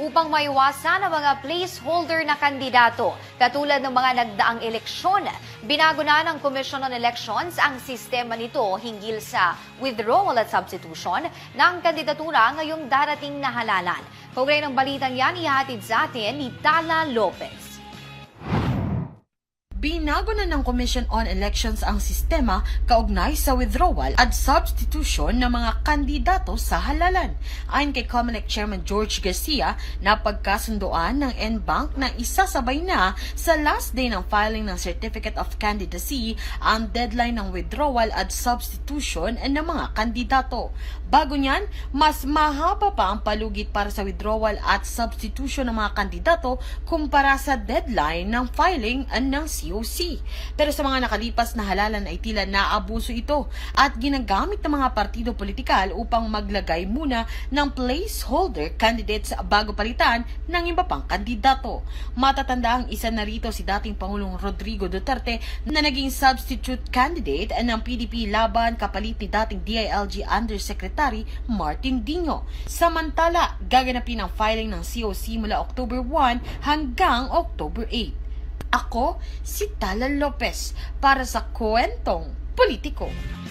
upang maiwasan ang mga placeholder na kandidato. Katulad ng mga nagdaang eleksyon, binago na ng Commission on Elections ang sistema nito hinggil sa withdrawal at substitution ng kandidatura ngayong darating na halalan. Kaugnay ng balitang yan, ihatid sa atin ni Tala Lopez. Binago na ng Commission on Elections ang sistema kaugnay sa withdrawal at substitution ng mga kandidato sa halalan. Ayon kay COMELEC Chairman George Garcia, napagkasundoan ng NBank na isasabay na sa last day ng filing ng Certificate of Candidacy ang deadline ng withdrawal at substitution ng mga kandidato. Bago niyan, mas mahaba pa ang palugit para sa withdrawal at substitution ng mga kandidato kumpara sa deadline ng filing ng COC. Pero sa mga nakalipas na halalan ay tila naabuso ito at ginagamit ng mga partido politikal upang maglagay muna ng placeholder candidates bago palitan ng iba pang kandidato. Matatanda ang isa na rito si dating Pangulong Rodrigo Duterte na naging substitute candidate ng PDP laban kapalit ni dating DILG Undersecretary Martin Dino. Samantala, gaganapin ang filing ng COC mula October 1 hanggang October 8. Ako, si Tala Lopez, para sa Kwentong Politiko.